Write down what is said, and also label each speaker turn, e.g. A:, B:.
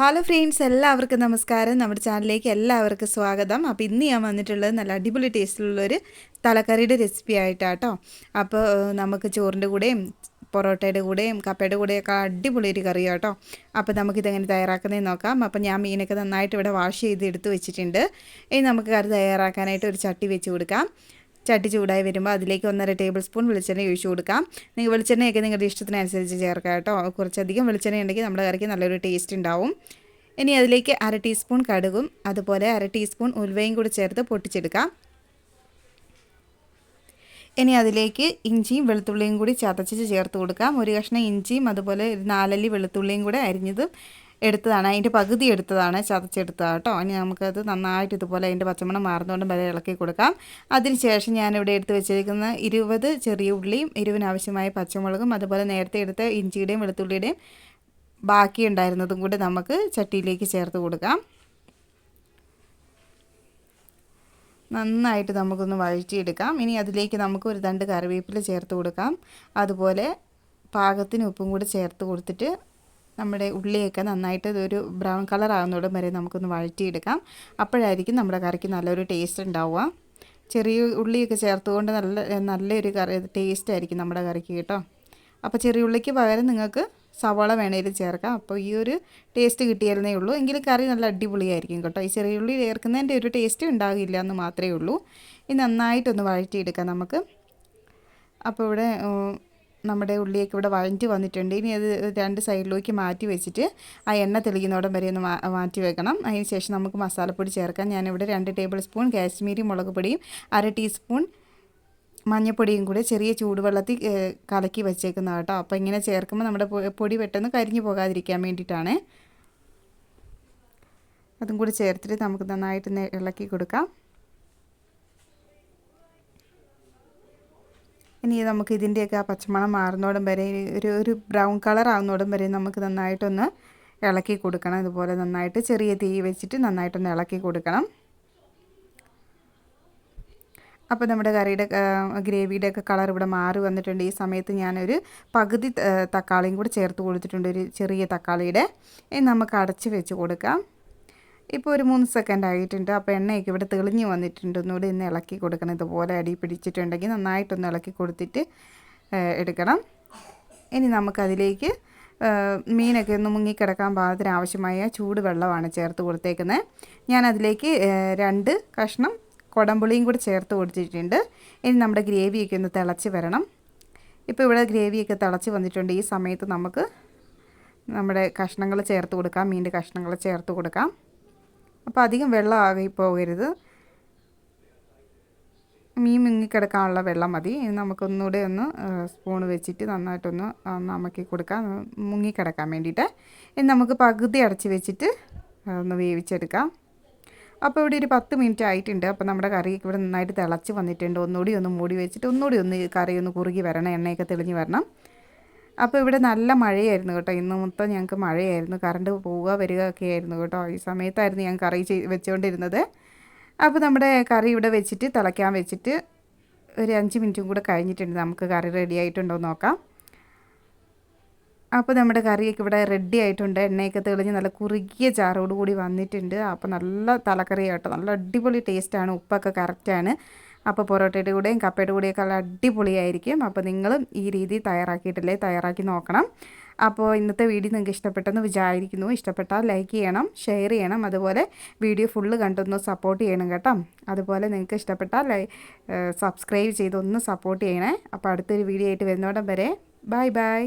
A: Hello friends എല്ലാവർക്കും നമസ്കാരം. നമ്മുടെ ചാനലിലേക്ക് എല്ലാവർക്കും സ്വാഗതം. അപ്പോൾ ഇന്ന് ഞാൻ വന്നിട്ടുള്ളത് നല്ല അടിപൊളി ടേസ്റ്റിലുള്ളൊരു തലക്കറിയുടെ റെസിപ്പി ആയിട്ടാട്ടോ. അപ്പോൾ നമുക്ക് ചോറിന്റെ കൂടെയും പൊറോട്ടയുടെ കൂടെയും കപ്പയുടെ കൂടെയൊക്കെ അടിപൊളി ഒരു കറി കേട്ടോ അപ്പോൾ നമുക്കിതെങ്ങനെ തയ്യാറാക്കുന്നതെന്ന് നോക്കാം. അപ്പോൾ ഞാൻ മീനൊക്കെ നന്നായിട്ട് ഇവിടെ വാഷ് ചെയ്ത് എടുത്ത് വെച്ചിട്ടുണ്ട്. ഇനി നമുക്ക് കറി തയ്യാറാക്കാനായിട്ട് ഒരു ചട്ടി വെച്ച് കൊടുക്കാം. ചട്ടി ചൂടായി വരുമ്പോൾ അതിലേക്ക് ഒന്നര ടേബിൾ സ്പൂൺ വെളിച്ചെണ്ണ ഒഴിച്ചു കൊടുക്കാം. നിങ്ങൾ വെളിച്ചെണ്ണയൊക്കെ നിങ്ങളുടെ ഇഷ്ടത്തിനനുസരിച്ച് ചേർക്കാം കേട്ടോ. കുറച്ചധികം വെളിച്ചെണ്ണ ഉണ്ടെങ്കിൽ നമ്മുടെ കറിക്ക് നല്ലൊരു ടേസ്റ്റ് ഉണ്ടാവും. ഇനി അതിലേക്ക് അര ടീസ്പൂൺ കടുകും അതുപോലെ അര ടീസ്പൂൺ ഉലുവയും കൂടി ചേർത്ത് പൊട്ടിച്ചെടുക്കാം. ഇനി അതിലേക്ക് ഇഞ്ചിയും വെളുത്തുള്ളിയും കൂടി ചതച്ചിട്ട് ചേർത്ത് കൊടുക്കാം. ഒരു കഷ്ണം ഇഞ്ചിയും അതുപോലെ നാലല്ലി വെളുത്തുള്ളിയും കൂടെ അരിഞ്ഞതും എടുത്തതാണ്. അതിന്റെ പകുതി എടുത്തതാണ് ചതച്ചെടുത്തതാണ് കേട്ടോ. ഇനി നമുക്കത് നന്നായിട്ട് ഇതുപോലെ അതിന്റെ പച്ചമണം മാറുന്നതുകൊണ്ട് വരെ ഇളക്കി കൊടുക്കാം. അതിനുശേഷം ഞാനിവിടെ എടുത്ത് വെച്ചിരിക്കുന്ന ഇരുപത് ചെറിയ ഉള്ളിയും എരിവിനാവശ്യമായ പച്ചമുളകും അതുപോലെ നേരത്തെ എടുത്ത ഇഞ്ചിയുടെയും വെളുത്തുള്ളിയുടെയും ബാക്കി ഉണ്ടായിരുന്നതും കൂടി നമുക്ക് ചട്ടിയിലേക്ക് ചേർത്ത് കൊടുക്കാം. നന്നായിട്ട് നമുക്കൊന്ന് വഴറ്റിയെടുക്കാം. ഇനി അതിലേക്ക് നമുക്ക് ഒരു തണ്ട് കറിവേപ്പില ചേർത്ത് കൊടുക്കാം. അതുപോലെ പാകത്തിന് ഉപ്പും കൂടി ചേർത്ത് കൊടുത്തിട്ട് നമ്മുടെ ഉള്ളിയൊക്കെ നന്നായിട്ട് ഒരു ബ്രൗൺ കളർ ആകുന്നോടും വരെ നമുക്കൊന്ന് വഴറ്റിയെടുക്കാം. അപ്പോഴായിരിക്കും നമ്മുടെ കറിക്ക് നല്ലൊരു ടേസ്റ്റ് ഉണ്ടാവുക. ചെറിയ ഉള്ളിയൊക്കെ ചേർത്തുകൊണ്ട് നല്ല നല്ലൊരു കറി ടേസ്റ്റ് ആയിരിക്കും നമ്മുടെ കറിക്ക് കേട്ടോ. അപ്പോൾ ചെറിയ ഉള്ളിക്ക് പകരം നിങ്ങൾക്ക് സവാള വേണേലും ചേർക്കാം. അപ്പോൾ ഈ ഒരു ടേസ്റ്റ് കിട്ടിയാലേ ഉള്ളൂ. എങ്കിലും കറി നല്ല അടിപൊളിയായിരിക്കും കേട്ടോ. ഈ ചെറിയ ഉള്ളി ചേർക്കുന്നതിന്റെ ഒരു ടേസ്റ്റ് ഉണ്ടാകില്ല എന്ന് മാത്രമേ ഉള്ളൂ. ഇത് നന്നായിട്ടൊന്ന് വഴറ്റിയെടുക്കാം നമുക്ക്. അപ്പോൾ ഇവിടെ നമ്മുടെ ഉള്ളിയൊക്കെ ഇവിടെ വഴഞ്ഞു വന്നിട്ടുണ്ട്. ഇനി അത് രണ്ട് സൈഡിലേക്ക് മാറ്റി വെച്ചിട്ട് ആ എണ്ണ തെളിയുന്നോടം വരെ ഒന്ന് മാറ്റി വെക്കണം. അതിന് ശേഷം നമുക്ക് മസാലപ്പൊടി ചേർക്കാം. ഞാനിവിടെ രണ്ട് ടേബിൾ സ്പൂൺ കാശ്മീരി മുളക് പൊടിയും അര ടീസ്പൂൺ മഞ്ഞൾപ്പൊടിയും കൂടെ ചെറിയ ചൂടുവെള്ളത്തിൽ കലക്കി വെച്ചേക്കുന്ന കേട്ടോ. അപ്പോൾ ഇങ്ങനെ ചേർക്കുമ്പോൾ നമ്മുടെ പൊടി പെട്ടെന്ന് കരിഞ്ഞു പോകാതിരിക്കാൻ വേണ്ടിയിട്ടാണ്. അതും കൂടി ചേർത്തിട്ട് നമുക്ക് നന്നായിട്ട് ഇളക്കി കൊടുക്കാം. ഇനി നമുക്ക് ഇതിന്റെയൊക്കെ ആ പച്ചമണം മാറുന്നോടും വരെ ഒരു ഒരു ബ്രൗൺ കളർ ആവുന്നോടും വരെ നമുക്ക് നന്നായിട്ടൊന്ന് ഇളക്കി കൊടുക്കണം. ഇതുപോലെ നന്നായിട്ട് ചെറിയ തീ വെച്ചിട്ട് നന്നായിട്ടൊന്ന് ഇളക്കി കൊടുക്കണം. അപ്പോൾ നമ്മുടെ കറിയുടെ ഗ്രേവിയുടെ ഒക്കെ കളർ ഇവിടെ മാറി വന്നിട്ടുണ്ട്. ഈ സമയത്ത് ഞാനൊരു പകുതി തക്കാളിയും കൂടി ചേർത്ത് കൊടുത്തിട്ടുണ്ട്. ഒരു ചെറിയ തക്കാളിയുടെ. നമുക്ക് അടച്ച് വെച്ച് കൊടുക്കാം. ഇപ്പോൾ ഒരു മൂന്ന് സെക്കൻഡ് ആയിട്ടുണ്ട്. അപ്പോൾ എണ്ണയൊക്കെ ഇവിടെ തെളിഞ്ഞ് വന്നിട്ടുണ്ട്. ഒന്നുകൂടി ഇന്ന് ഇളക്കി കൊടുക്കണം. ഇതുപോലെ അടി പിടിച്ചിട്ടുണ്ടെങ്കിൽ നന്നായിട്ടൊന്ന് ഇളക്കി കൊടുത്തിട്ട് എടുക്കണം. ഇനി നമുക്കതിലേക്ക് മീനൊക്കെ ഒന്ന് മുങ്ങിക്കിടക്കാൻ പാകത്തിന് ആവശ്യമായ ചൂടുവെള്ളമാണ് ചേർത്ത് കൊടുത്തേക്കുന്നത് ഞാൻ അതിലേക്ക് രണ്ട് കഷ്ണം കുടംപുളിയും കൂടി ചേർത്ത് കൊടുത്തിട്ടുണ്ട്. ഇനി നമ്മുടെ ഗ്രേവിയൊക്കെ ഒന്ന് തിളച്ച് വരണം. ഇപ്പോൾ ഇവിടെ ഗ്രേവിയൊക്കെ തിളച്ച് വന്നിട്ടുണ്ട്. ഈ സമയത്ത് നമുക്ക് നമ്മുടെ കഷ്ണങ്ങൾ ചേർത്ത് കൊടുക്കാം. മീന്റെ കഷ്ണങ്ങൾ ചേർത്ത് കൊടുക്കാം. അപ്പോൾ അധികം വെള്ളം ആകി പോകരുത്. മീൻ മുങ്ങിക്കിടക്കാനുള്ള വെള്ളം മതി. നമുക്കൊന്നുകൂടെ ഒന്ന് സ്പൂൺ വെച്ചിട്ട് നന്നായിട്ടൊന്ന് നമക്കി കൊടുക്കാം. മുങ്ങിക്കിടക്കാൻ വേണ്ടിയിട്ട്. ഇനി നമുക്ക് പകുതി അടച്ച് വെച്ചിട്ട് ഒന്ന് വേവിച്ചെടുക്കാം. അപ്പോൾ ഇവിടെ ഒരു പത്ത് മിനിറ്റ് ആയിട്ടുണ്ട്. അപ്പോൾ നമ്മുടെ കറി ഇവിടെ നന്നായിട്ട് തിളച്ച് വന്നിട്ടുണ്ട്. ഒന്നുകൂടി ഒന്ന് മൂടി വെച്ചിട്ട് ഒന്നുകൂടി ഒന്ന് കറി ഒന്ന് കുറുകി വരണം. എണ്ണയൊക്കെ തെളിഞ്ഞ് വരണം. അപ്പോൾ ഇവിടെ നല്ല മഴയായിരുന്നു കേട്ടോ. ഇന്ന് മൊത്തം ഞങ്ങൾക്ക് മഴയായിരുന്നു. കറണ്ട് പോവുക വരിക ഒക്കെ ആയിരുന്നു കേട്ടോ. ഈ സമയത്തായിരുന്നു ഞാൻ കറി ചെയ് വെച്ചുകൊണ്ടിരുന്നത് അപ്പോൾ നമ്മുടെ കറി ഇവിടെ വെച്ചിട്ട് തിളയ്ക്കാൻ വെച്ചിട്ട് ഒരു അഞ്ച് മിനിറ്റും കൂടെ കഴിഞ്ഞിട്ടുണ്ട്. നമുക്ക് കറി റെഡി ആയിട്ടുണ്ടോ നോക്കാം. അപ്പോൾ നമ്മുടെ കറിയൊക്കെ ഇവിടെ റെഡി ആയിട്ടുണ്ട്. എണ്ണയൊക്കെ തെളിഞ്ഞ് നല്ല കുറുകിയ ചാറോട് കൂടി വന്നിട്ടുണ്ട്. അപ്പോൾ നല്ല തലക്കറി കേട്ടോ നല്ല അടിപൊളി ടേസ്റ്റാണ് ഉപ്പൊക്കെ കറക്റ്റാണ് അപ്പോൾ പൊറോട്ടയുടെ കൂടെയും കപ്പയുടെ കൂടെയൊക്കെ ഉള്ള അടിപൊളിയായിരിക്കും. അപ്പോൾ നിങ്ങളും ഈ രീതി തയ്യാറാക്കിയിട്ടില്ലേ? തയ്യാറാക്കി നോക്കണം. അപ്പോൾ ഇന്നത്തെ വീഡിയോ നിങ്ങൾക്ക് ഇഷ്ടപ്പെട്ടെന്ന് വിചാരിക്കുന്നു. ഇഷ്ടപ്പെട്ടാൽ ലൈക്ക് ചെയ്യണം ഷെയർ ചെയ്യണം. അതുപോലെ വീഡിയോ ഫുള്ള് കണ്ടൊന്ന് സപ്പോർട്ട് ചെയ്യണം കേട്ടോ. അതുപോലെ നിങ്ങൾക്ക് ഇഷ്ടപ്പെട്ടാൽ സബ്സ്ക്രൈബ് ചെയ്തൊന്ന് സപ്പോർട്ട് ചെയ്യണേ. അപ്പോൾ അടുത്തൊരു വീഡിയോ ആയിട്ട് വരുന്നോടം വരെ ബൈ ബൈ.